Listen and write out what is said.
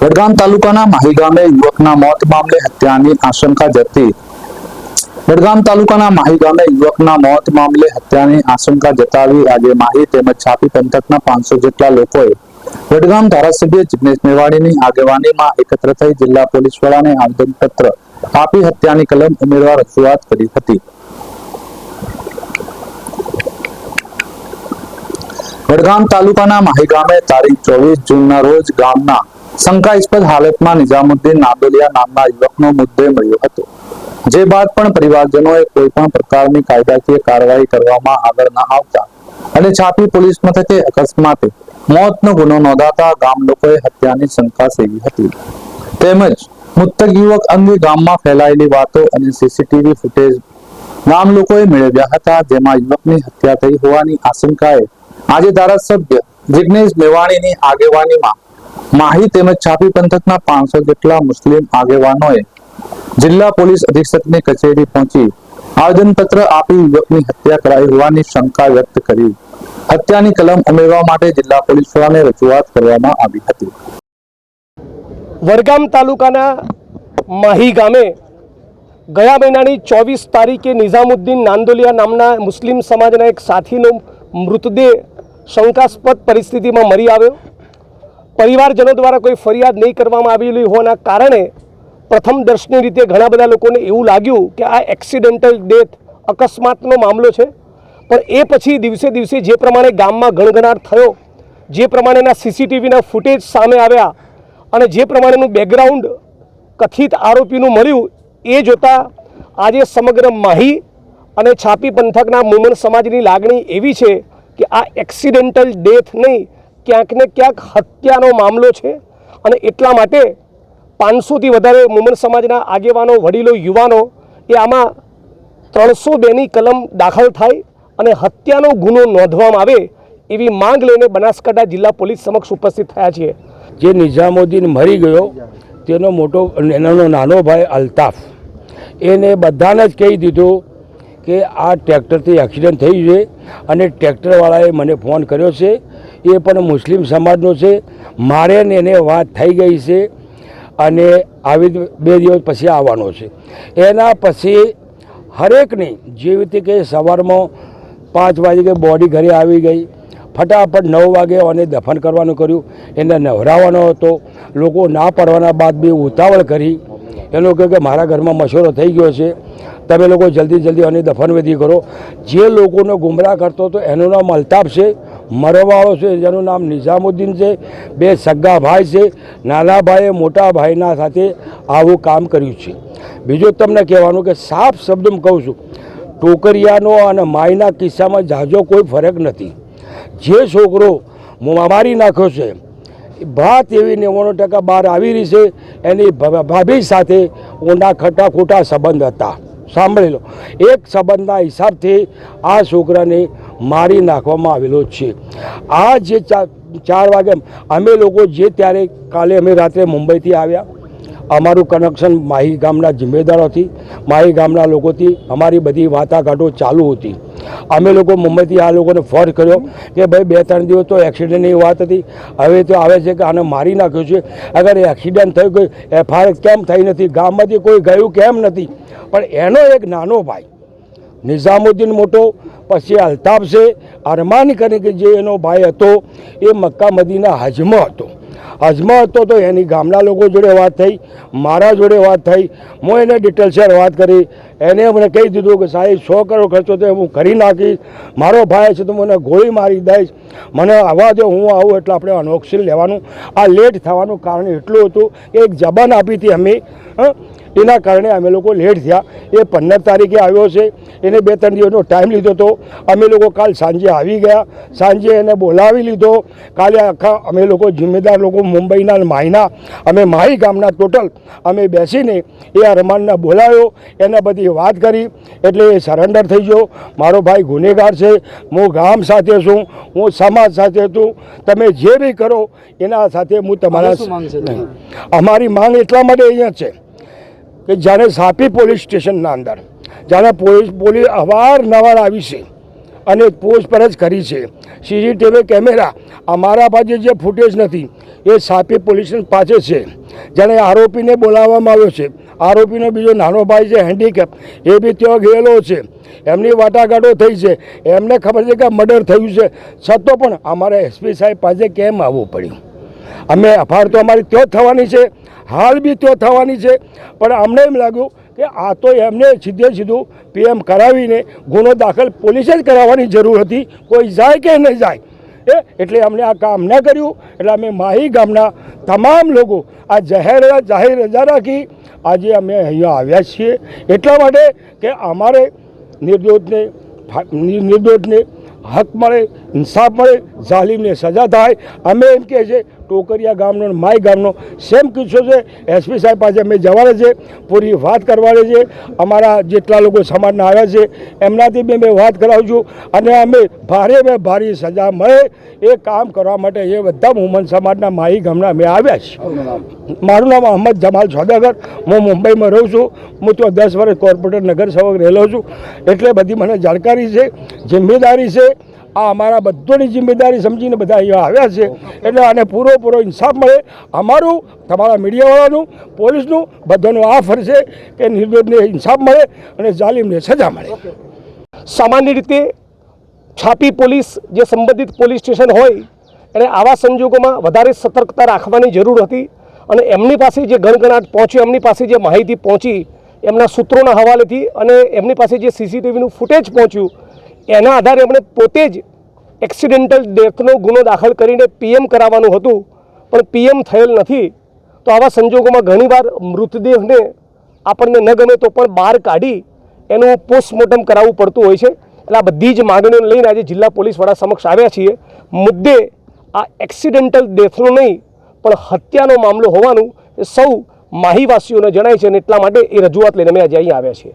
વડગામ તાલુકાના માહી ગામે યુવકના મોત મામલે હત્યાની આશંકા જતી. વડગામ તાલુકાના માહી ગામે યુવકના મોત મામલે હત્યાની આશંકા જતાવી આજે માહી તેમજ છાપી પંથકના પાંચસો જેટલા લોકોએ વડગામ ધારાસભ્ય જિગ્નેશ મેવાડીની આગેવાનીમાં એકત્ર થઈ જિલ્લા પોલીસ વડાને આવેદનપત્ર આપી હત્યાની કલમ ઉમેરવા રજૂઆત કરી હતી. વડગામ તાલુકાના માહી ગામે તારીખ ચોવીસ જૂનના રોજ ગામના શંકાસ્પદ હાલતમાં નિઝામુદ્દીન નાદોલિયા નામના યુવકનો મુદ્દે મળ્યો હતો. જે બાદ પણ પરિવારજનોએ કોઈ પણ પ્રકારની કાયદાકીય કાર્યવાહી કરવામાં આગળ ન આવતા અને છાપી પોલીસ મથકે અકસ્માતે મોતનો ગુનો નોંધાતા ગામ લોકોએ હત્યાની શંકા સેવી હતી. તેમજ મૃતક યુવક અંગે ગામમાં ફેલાયેલી વાતો અને સીસીટીવી ફૂટેજ ગામ લોકોએ મેળવ્યા હતા, જેમાં યુવકની હત્યા થઈ હોવાની આશંકાએ આજે ધારાસભ્ય જિગ્નેશ મેવાણીની આગેવાનીમાં માહી તેમજ છાપી પંથકના પાંચસો જેટલા મુસ્લિમ આગેવાનોએ જિલ્લા પોલીસ અધિક્ષકની કચેરી પહોંચી આવેદનપત્ર આપી યુવકની હત્યા કરાઈ હોવાની શંકા વ્યક્ત કરી. હત્યાની કલમ ઉમેરવા માટે જિલ્લા પોલીસ વડાને રજૂઆત કરવામાં આવી હતી. વડગામ તાલુકાના માહી ગામે ગયા મહિનાની ચોવીસ તારીખે નિઝામુદ્દીન નાંદોલિયા નામના મુસ્લિમ સમાજના એક સાથીનો મૃતદેહ શંકાસ્પદ પરિસ્થિતિમાં મરી આવ્યો. પરિવારજનો દ્વારા કોઈ ફરિયાદ નહીં કરવામાં આવેલી હોવાના કારણે પ્રથમ દર્શની રીતે ઘણા બધા લોકોને એવું લાગ્યું કે આ એક્સિડેન્ટલ ડેથ અકસ્માતનો મામલો છે. પણ એ પછી દિવસે દિવસે જે પ્રમાણે ગામમાં ગણગણાટ થયો, જે પ્રમાણેના સીસીટીવીના ફૂટેજ સામે આવ્યા અને જે પ્રમાણેનું બેકગ્રાઉન્ડ કથિત આરોપીનું મળ્યું, એ જોતાં આજે સમગ્ર માહી અને છાપી પંથકના મુમન સમાજની લાગણી એવી છે કે આ એક્સિડેન્ટલ ડેથ નહીં ક્યાંક ને ક્યાંક હત્યાનો મામલો છે અને એટલા માટે પાંચસોથી વધારે મુમન સમાજના આગેવાનો, વડીલો, યુવાનો એ આમાં ત્રણસો બેની કલમ દાખલ થાય અને હત્યાનો ગુનો નોંધવામાં આવે એવી માંગ લઈને બનાસકાંઠા જિલ્લા પોલીસ સમક્ષ ઉપસ્થિત થયા છીએ. જે નિઝામુદ્દીન મરી ગયો, તેનો મોટો એનો નાનો ભાઈ અલ્તાફ. એને બધાને જ કહી દીધું કે આ ટ્રેક્ટરથી એક્સિડન્ટ થઈ છે અને ટ્રેક્ટરવાળાએ મને ફોન કર્યો છે. એ પણ મુસ્લિમ સમાજનો છે. મારે ને એને વાત થઈ ગઈ છે અને આવી બે દિવસ પછી આવવાનો છે. એના પછી હરેકની જેવી રીતે કે સવારમાં પાંચ વાગે કે બોડી ઘરે આવી ગઈ, ફટાફટ નવ વાગે અને દફન કરવાનું કર્યું. એને નવરાવવાનો હતો. લોકો ના પડવાના બાદ બી ઉતાવળ કરી. એનો કહે કે મારા ઘરમાં મશોરો થઈ ગયો છે. તમે લોકો જલ્દી જલ્દી આની દફનવિધિ કરો. જે લોકોને ગુમરાહ કરતો હતો, એનું નામ અલ્તાફ છે, મરવાળો છે, જેનું નામ નિઝામુદ્દીન છે, બે સગા ભાઈ છે. નાના ભાઈએ મોટા ભાઈના સાથે આવું કામ કર્યું છે. બીજું તમને કહેવાનું કે સાફ શબ્દમાં કહું છું, ટોકરિયાનો અને માયના કિસ્સામાં જાજો કોઈ ફરક નથી. જે છોકરો મારી નાખ્યો છે ભાત એવી નેવાણું ટકા બહાર આવી રહી છે. એની ભાભી સાથે ઊંડા ખટા ખોટા સંબંધ હતા. સાંભળી લો. એક સંબંધના હિસાબથી આ છોકરાને મારી નાખવામાં આવેલો છે. આ જે ચાર વાગે અમે લોકો જે ત્યારે કાલે અમે રાત્રે મુંબઈથી આવ્યા અમારું કનેક્શન માહી ગામના જિમ્મેદારોથી માહી ગામના લોકોથી અમારી બધી વાટાઘાટો ચાલુ હતી. અમે લોકો મુંબઈથી આ લોકોને ફોન કર્યો કે ભાઈ બે ત્રણ દિવસ તો એક્સિડન્ટની વાત હતી. હવે તો આવે છે કે આને મારી નાખ્યો છે. અગર એક્સિડન્ટ થયું કોઈ એફઆઈઆર કેમ થઈ નથી? ગામમાંથી કોઈ ગયું કેમ નથી? પણ એનો એક નાનો ભાઈ, નિઝામુદ્દીન મોટો, પછી અલ્તાફ છે, અરમાન કરીને જે એનો ભાઈ હતો, એ મક્કા મદીના હજમાં હતો. હજમાં હતો તો એની ગામના લોકો જોડે વાત થઈ, મારા જોડે વાત થઈ. હું એને ડિટેલ્સર વાત કરી. એને મને કહી દીધું કે સાહેબ, સો કરોડ ખર્ચો તો હું કરી નાખીશ. મારો ભાઈ છે તો મને ગોળી મારી દઈશ. મને આવવા જો હું આવું એટલે આપણે અનોક્સિલ લેવાનું. આ લેટ થવાનું કારણ એટલું હતું કે એક જબાન આપી હતી અમે, હં? એના કારણે અમે લોકો લેટ થયા. એ પંદર તારીખે આવ્યો છે. એને બે ત્રણ દિવસનો ટાઈમ લીધો હતો. અમે લોકો કાલ સાંજે આવી ગયા. સાંજે એને બોલાવી લીધો. કાલે આખા અમે લોકો જિમ્મેદાર લોકો મુંબઈના માહીના અમે માહી ગામના ટોટલ અમે બેસીને એ અરમાનને બોલાવ્યો એને બધી વાત કરી. એટલે એ સરેન્ડર થઈ ગયો. મારો ભાઈ ગુનેગાર છે. હું ગામ સાથે છું. હું સમાજ સાથે છું. તમે જે બી કરો એના સાથે હું તમારા અમારી માંગ એટલા માટે અહીંયા છે. કે જાણે સાપી પોલીસ સ્ટેશનના અંદર, જાણે પોલીસ પોલીસ અવારનવાર આવી છે અને પૂછપરછ કરી છે. સીસીટીવી કેમેરા અમારા પાસે જે ફૂટેજ નથી, એ સાપી પોલીસ પાસે છે. જેને આરોપીને બોલાવવામાં આવ્યો છે. આરોપીનો બીજો નાનો ભાઈ છે હેન્ડીકેપ એ બી ત્યાં ગયેલો છે. એમની વાટાઘાટો થઈ છે. એમને ખબર છે કે મર્ડર થયું છે. છતાં પણ અમારે એસપી સાહેબ પાસે કેમ આવવું પડ્યું? અમે એફઆઈઆર તો અમારી ત્યાં જ થવાની છે. હાલ બી તો થવાની છે. પણ અમને એમ લાગ્યું કે આ તો એમને સીધે સીધું પીએમ કરાવીને ગુનો દાખલ પોલીસે જ કરાવવાની જરૂર હતી. કોઈ જાય કે નહીં જાય. એ એટલે અમને આ કામ ન કર્યું. એટલે અમે માહી ગામના તમામ લોકો આ જાહેર જાહેર રજા રાખી આજે અમે અહીંયા આવ્યા છીએ. એટલા માટે કે અમારે નિર્દોષને નિર્દોષને હક મળે, ઇન્સાફ મળે જાલીમને સજા થાય. અમે એમ કહે છે ટોકરિયા ગામનો માય ગામનો સેમ કિસ્સો છે. એસપી સાહેબ પાસે અમે જવાના છે, પૂરી વાત કરવાની છે. અમારા જેટલા લોકો સમાજના આવ્યા છે, એમનાથી બી મેં વાત કરાવું છું. અને અમે ભારે મેં ભારે સજા મળે એ કામ કરવા માટે એ બધા મુમન સમાજના માહી ગામના અમે આવ્યા છીએ. મારું નામ અહમદ જમાલ સોદાગર. હું મુંબઈમાં રહું છું. હું તો દસ વર્ષ કોર્પોરેટર નગરસેવક રહેલો છું. એટલે બધી મને જાણકારી છે, જિમ્મેદારી છે. આ અમારા બધોની જિમ્મેદારી સમજીને બધા અહીંયા આવ્યા છે. એટલે આને પૂરો પૂરો ઇન્સાફ મળે. અમારું, તમારા મીડિયાવાળાનું, પોલીસનું, બધાનું આ ફરશે કે નિર્દોષને ઇન્સાફ મળે અને જાલિમને સજા મળે. સામાન્ય રીતે છાપી પોલીસ જે સંબંધિત પોલીસ સ્ટેશન હોય એણે આવા સંજોગોમાં વધારે સતર્કતા રાખવાની જરૂર હતી અને એમની પાસે જે ગણગણાટ પહોંચ્યો, એમની પાસે જે માહિતી પહોંચી, એમના સૂત્રોના હવાલેથી અને એમની પાસે જે સીસીટીવીનું ફૂટેજ પહોંચ્યું, એના આધારે એમણે પોતે જ એક્સિડેન્ટલ ડેથનો ગુનો દાખલ કરીને પીએમ કરાવવાનું હતું, પણ પીએમ થયેલ નથી. તો આવા સંજોગોમાં ઘણીવાર મૃતદેહને આપણને ન ગમે તો પણ બહાર કાઢી એનું પોસ્ટમોર્ટમ કરાવવું પડતું હોય છે. એટલે આ બધી જ માગણીઓને લઈને આજે જિલ્લા પોલીસ વડા સમક્ષ આવ્યા છીએ. મુદ્દે આ એક્સિડેન્ટલ ડેથનો નહીં, પણ હત્યાનો મામલો હોવાનું સૌ માહીવાસીઓને જણાય છે અને એટલા માટે એ રજૂઆત લઈને અમે આજે અહીં આવ્યા છીએ.